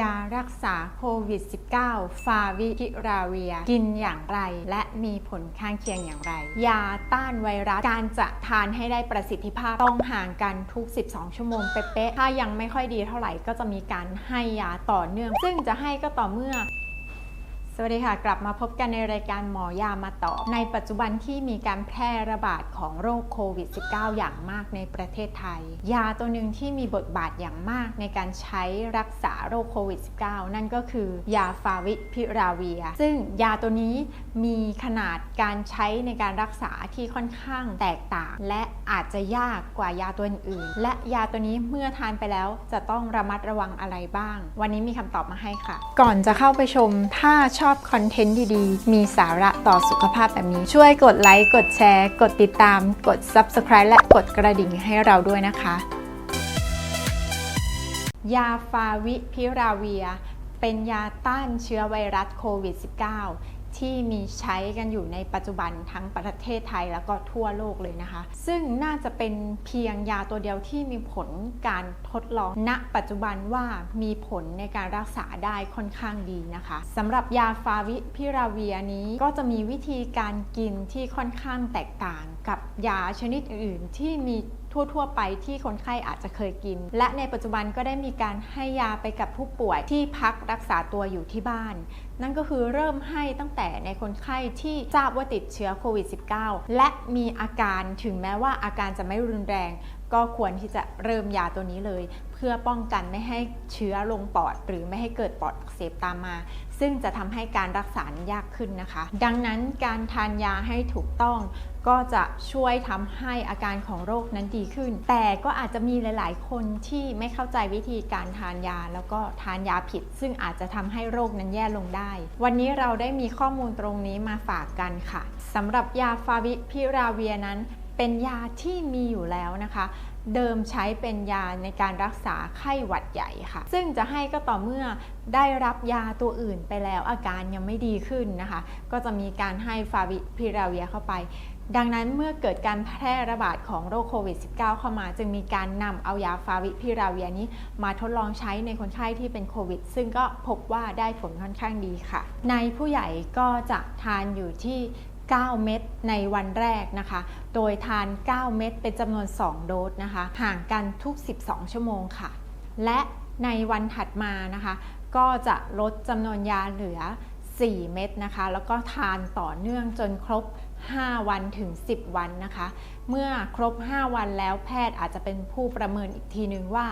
ยารักษาโควิด -19 ฟาวิพิราเวีย กินอย่างไร และมีผลข้างเคียงอย่างไร ยาต้านไวรัส การจะทานให้ได้ประสิทธิภาพ ต้องห่างกันทุก 12 ชั่วโมงเป๊ะๆ ถ้ายังไม่ค่อยดีเท่าไหร่ก็จะมีการให้ยาต่อเนื่อง ซึ่งจะให้ก็ต่อเมื่อ สวัสดีค่ะ กลับมาพบกันในรายการหมอยามาต่อ ในปัจจุบันที่มีการแพร่ระบาดของโรคโควิด -19 อย่างมากในประเทศไทย ยาตัวหนึ่งที่มีบทบาทอย่างมากในการใช้รักษาโรคโควิด -19 นั่นก็คือยาฟาวิพิราเวีย ซึ่งยาตัวนี้มีขนาดการใช้ในการรักษาที่ค่อนข้างแตกต่าง และอาจจะยากกว่ายาตัวอื่น และยาตัวนี้เมื่อทานไปแล้วจะต้องระมัดระวังอะไรบ้าง วันนี้มีคำตอบมาให้ค่ะ ก่อนจะเข้าไปชมถ้าชอบคอนเทนต์ดีๆ มีสาระต่อสุขภาพแบบนี้ ช่วยกดไลค์ กดแชร์ กดติดตาม กด Subscribe และกดกระดิ่งให้เราด้วยนะคะ ยาฟาวิพิราเวีย เป็นยาต้านเชื้อไวรัสโควิด -19 ที่มีใช้กันอยู่ในปัจจุบันทั้งประเทศไทยแล้วก็ทั่วโลกเลยนะคะ ซึ่งน่าจะเป็นเพียงยาตัวเดียวที่มีผลการทดลองณปัจจุบันว่ามีผลในการรักษาได้ค่อนข้างดีนะคะสำหรับยาฟาวิพิราเวียนี้ก็จะมีวิธีการกินที่ค่อนข้างแตกต่างกับยาชนิดอื่นที่มี ทั่ว ๆ ไปที่คนไข้อาจจะเคยกิน และในปัจจุบันก็ได้มีการให้ยาไปกับผู้ป่วยที่พักรักษาตัวอยู่ที่บ้าน นั่นก็คือเริ่มให้ตั้งแต่ในคนไข้ที่ทราบว่าติดเชื้อโควิด -19 และมีอาการถึงแม้ว่าอาการจะไม่รุนแรง ก็ควรที่จะเริ่มยาตัวนี้เลย เพื่อป้องกันไม่ให้เชื้อลงปอด หรือไม่ให้เกิดปอดอักเสบตามมา ซึ่งจะทำให้การรักษายากขึ้นนะคะ ดังนั้นการทานยาให้ถูกต้อง ก็จะช่วยทำให้อาการของโรคนั้นดีขึ้น แต่ก็อาจจะมีหลาย ๆ คนที่ไม่เข้าใจวิธีการทานยา แล้วก็ทานยาผิด ซึ่งอาจจะทำให้โรคนั้นแย่ลงได้ วันนี้เราได้มีข้อมูลตรงนี้มาฝากกันค่ะสำหรับยาฟาวิพิราเวียนั้นเป็นยาที่มีอยู่แล้วนะคะ เดิมใช้เป็นยาในการรักษาไข้หวัดใหญ่ค่ะ ซึ่งจะให้ก็ต่อเมื่อได้รับยาตัวอื่นไปแล้วอาการยังไม่ดีขึ้นนะคะ ก็จะมีการให้ฟาวิพิราเวียเข้าไป ดังนั้นเมื่อเกิดการแพร่ระบาดของโรคโควิด -19 เข้ามา จึงมีการนำเอายาฟาวิพิราเวียนี้มาทดลองใช้ในคนไข้ที่เป็นโควิด ซึ่งก็พบว่าได้ผลค่อนข้างดีค่ะ ในผู้ใหญ่ก็จะทานอยู่ที่ 9 เม็ดในวันแรกนะคะ โดยทาน 9 เม็ดเป็นจำนวน 2 โดสนะคะ ห่างกันทุก 12 ชั่วโมงค่ะ และในวันถัดมานะคะ ก็จะลดจำนวนยาเหลือ 4 เม็ดนะคะ แล้วก็ทานต่อเนื่องจนครบ 5 วันถึง 10 วันนะคะ เมื่อครบ 5 วันแล้วแพทย์อาจจะเป็นผู้ประเมินอีกทีนึงว่า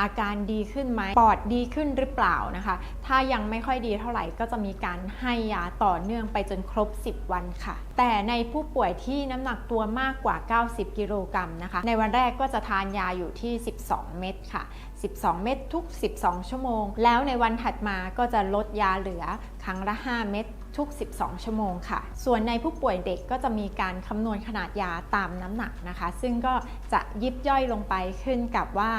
อาการดีขึ้นไหมปอดดีขึ้นหรือเปล่านะคะ ถ้ายังไม่ค่อยดีเท่าไหร่ก็จะมีการให้ยาต่อเนื่องไปจนครบ 10 วันค่ะ แต่ในผู้ป่วยที่น้ำหนักตัวมากกว่า 90 กิโลกรัมนะคะ ในวันแรกก็จะทานยาอยู่ที่ 12 เม็ดค่ะ 12 เม็ดทุก 12 ชั่วโมง แล้วในวันถัดมาก็จะลดยาเหลือครั้งละ 5 เม็ด ทุก 12 ชั่วโมงค่ะ ส่วนในผู้ป่วยเด็กก็จะมีการคำนวณขนาดยาตามน้ำหนักนะคะ ซึ่งก็จะยิบย่อยลงไปขึ้นกับว่า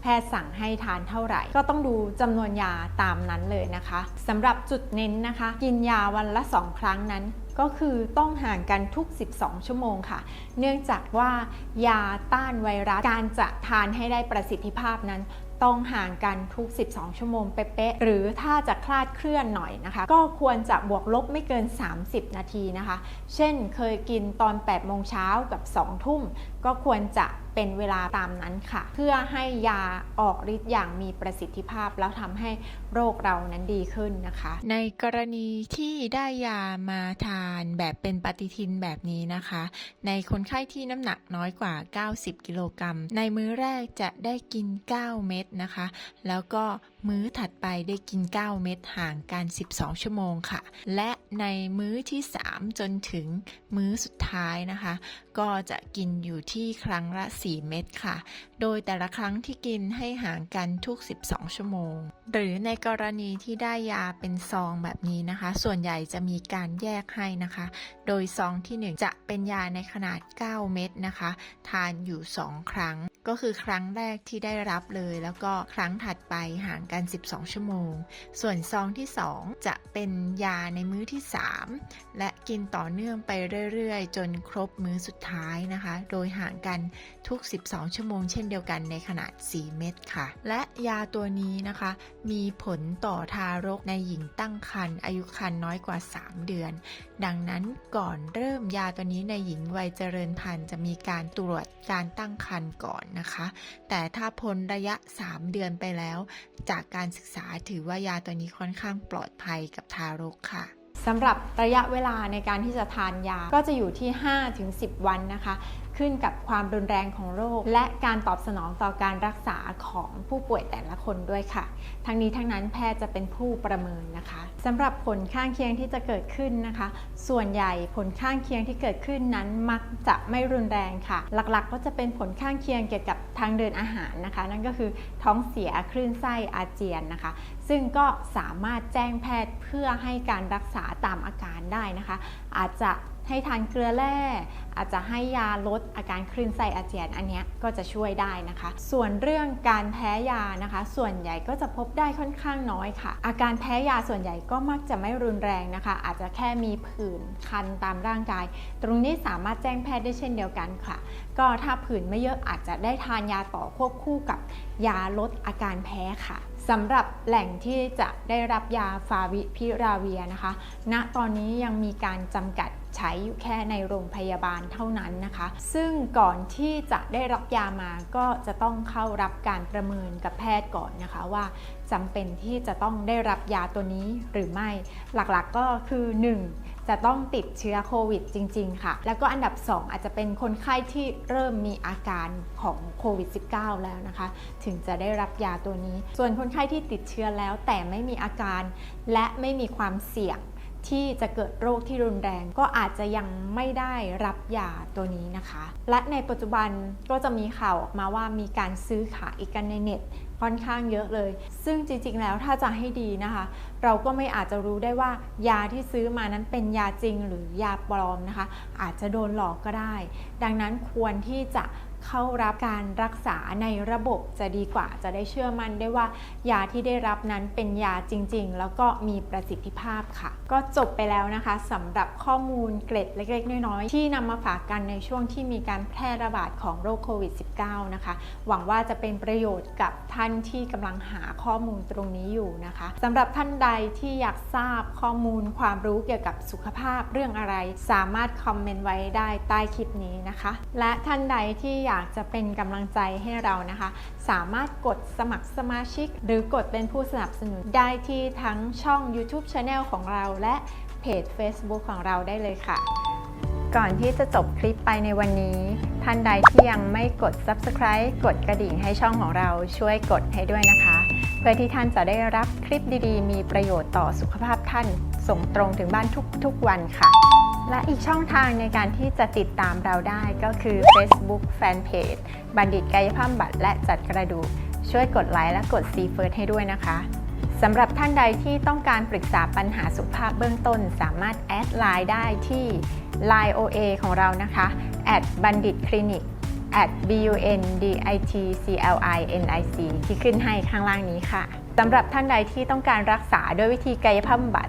แพทย์สั่งให้ทานเท่าไหร่ ก็ต้องดูจำนวนยาตามนั้นเลยนะคะสำหรับจุดเน้นนะคะ กินยาวันละ 2 ครั้งนั้น ก็คือต้องห่างกันทุก 12 ชั่วโมงค่ะ เนื่องจากว่ายาต้านไวรัสการจะทานให้ได้ประสิทธิภาพนั้น ต้องห่างกันทุก 12 ชั่วโมงเป๊ะๆหรือถ้าจะคลาดเคลื่อนหน่อยนะคะ ก็ควรจะบวกลบไม่เกิน 30 นาทีนะคะ เช่นเคยกินตอน8โมงเช้ากับ 2 ทุ่มก็ควรจะ เป็นเวลาตามนั้นค่ะ เพื่อให้ยาออกฤทธิ์อย่างมีประสิทธิภาพ แล้วทำให้โรคเรานั้นดีขึ้นนะคะ ในกรณีที่ได้ยามาทานแบบเป็นปฏิทินแบบนี้นะคะ ในคนไข้ที่น้ำหนักน้อยกว่า 90 กิโลกรัมในมื้อแรกจะได้กิน 9 เม็ดนะคะ แล้วก็มื้อถัดไปได้กิน 9 เม็ดห่างกัน 12 ชั่วโมงค่ะ และในมื้อที่ 3 จนถึงมื้อสุดท้ายนะคะ ก็จะกินอยู่ที่ครั้งละ 4 เม็ดค่ะ โดยแต่ละครั้งที่กินให้ห่างกันทุก 12 ชั่วโมง หรือในกรณีที่ได้ยาเป็นซองแบบนี้นะคะ ส่วนใหญ่จะมีการแยกให้นะคะ โดยซองที่ 1 จะเป็นยาในขนาด 9 เม็ดนะคะ ทานอยู่ 2 ครั้ง ก็คือครั้งแรกที่ได้รับเลย แล้วก็ครั้งถัดไปห่างกัน 12 ชั่วโมง ส่วนซองที่ 2 จะเป็นยาในมื้อที่ 3 และกินต่อเนื่องไปเรื่อยๆ จนครบมื้อสุดท้ายนะคะ โดยห่างกันทุก 12 ชั่วโมง เช่นเดียวกันในขนาด 4 เม็ดค่ะ และยาตัวนี้นะคะ มีผลต่อทารกในหญิงตั้งครรภ์อายุครรภ์น้อยกว่า 3 เดือน ดังนั้นก่อนเริ่มยาตัวนี้ในหญิงวัยเจริญพันธุ์จะมีการตรวจการตั้งครรภ์ก่อนนะคะ แต่ถ้าพ้นระยะ 3 เดือนไปแล้ว จะากการศึกษาถือว่ายาตัวนี้ค่อนข้างปลอดภัยกับทารกค่ะสำหรับระยะเวลาในการที่จะทานยาก็จะอยู่ที่ 5-10 วันนะคะ ขึ้นกับความรุนแรงของโรค และการตอบสนองต่อการรักษาของผู้ป่วยแต่ละคนด้วยค่ะ ทั้งนี้ทั้งนั้นแพทย์จะเป็นผู้ประเมินนะคะสำหรับผลข้างเคียงที่จะเกิดขึ้นนะคะ ส่วนใหญ่ผลข้างเคียงที่เกิดขึ้นนั้นมักจะไม่รุนแรงค่ะ หลักๆ ก็จะเป็นผลข้างเคียงเกี่ยวกับ ทางเดินอาหารนะคะ นั่นก็คือท้องเสียคลื่นไส้อาเจียนนะคะ ซึ่งก็สามารถแจ้งแพทย์เพื่อให้การรักษาตามอาการได้นะคะ อาจจะ ให้ทานเกลือแร่อาจจะให้ยาลดอาการคลื่นไส้อาเจียนอันนี้ก็จะช่วยได้นะคะ ส่วนเรื่องการแพ้ยานะคะ ส่วนใหญ่ก็จะพบได้ค่อนข้างน้อยค่ะ อาการแพ้ยาส่วนใหญ่ก็มักจะไม่รุนแรงนะคะ อาจจะแค่มีผื่นคันตามร่างกาย ตรงนี้สามารถแจ้งแพทย์ได้เช่นเดียวกันค่ะ ก็ถ้าผื่นไม่เยอะอาจจะได้ทานยาต่อควบคู่กับยาลดอาการแพ้ค่ะ สำหรับแหล่งที่จะได้รับยาฟาวิพิราเวียนะคะ ณ ตอนนี้ยังมีการจำกัดใช้อยู่แค่ในโรงพยาบาลเท่านั้นนะคะ ซึ่งก่อนที่จะได้รับยามาก็จะต้องเข้ารับการประเมินกับแพทย์ก่อนนะคะว่าจำเป็นที่จะต้องได้รับยาตัวนี้หรือไม่ หลักๆก็คือ 1. จะต้องติดเชื้อโควิดจริง ๆ ค่ะ แล้วก็อันดับ 2 อาจจะเป็นคนไข้ที่เริ่มมีอาการของโควิด -19 แล้วนะคะ ถึงจะได้รับยาตัวนี้ ส่วนคนไข้ที่ติดเชื้อแล้วแต่ไม่มีอาการ และไม่มีความเสี่ยง ที่จะเกิดโรคที่รุนแรง ก็อาจจะยังไม่ได้รับยาตัวนี้นะคะ และในปัจจุบันก็จะมีข่าวออกมาว่ามีการซื้อขายกันในเน็ตค่อนข้างเยอะเลย ซึ่งจริงๆ แล้วถ้าจะให้ดีนะคะ เราก็ไม่อาจจะรู้ได้ว่า ยาที่ซื้อมานั้นเป็นยาจริงหรือยาปลอมนะคะ อาจจะโดนหลอกก็ได้ ดังนั้นควรที่จะ เข้ารับการรักษาในระบบจะดีกว่าจะได้เชื่อมั่นได้ว่ายาที่ได้รับนั้นเป็นยาจริง ๆ แล้วก็มีประสิทธิภาพค่ะ ก็จบไปแล้วนะคะสำหรับข้อมูลเกร็ดเล็กๆ น้อยๆ ที่นำมาฝากกันในช่วงที่มีการแพร่ระบาดของโรคโควิด -19 นะคะ หวังว่าจะเป็นประโยชน์กับท่านที่กำลังหาข้อมูลตรงนี้อยู่นะคะสำหรับท่านใดที่อยากทราบข้อมูลความรู้เกี่ยวกับสุขภาพเรื่องอะไร สามารถคอมเมนต์ไว้ได้ใต้คลิปนี้นะคะ และท่านใดที่อยากากจะเป็นกำลังใจให้เรานะคะ สามารถกดสมัครสมาชิก หรือกดเป็นผู้สนับสนุนได้ที่ทั้งช่อง YouTube Channel ของเรา และเพจ Facebook ของเราได้เลยค่ะ ก่อนที่จะจบคลิปไปในวันนี้ ท่านใดที่ยังไม่กด Subscribe กดกระดิ่งให้ช่องของเราช่วยกดให้ด้วยนะคะ เพื่อที่ท่านจะได้รับคลิปดีๆ มีประโยชน์ต่อสุขภาพท่าน ส่งตรงถึงบ้านทุกๆวันค่ะ และอีกช่องทางในการที่จะติดตามเราได้ก็คือ Facebook Fanpage บัณฑิตกายภาพบำบัดและจัดกระดูก ช่วยกดไลค์และกด c f i r s t ให้ด้วยนะคะสำหรับท่านใดที่ต้องการปรึกษาปัญหาสุขภาพเบื้องต้น สามารถแอดไลน์ได้ที่ Line OA ของเรานะคะ at บัณฑิตคลินิก at b u n d i t c l i n i c ที่ขึ้นให้ข้างล่างนี้ค่ะสำหรับท่านใดที่ต้องการรักษาด้วยวิธีกายภาพบำบัด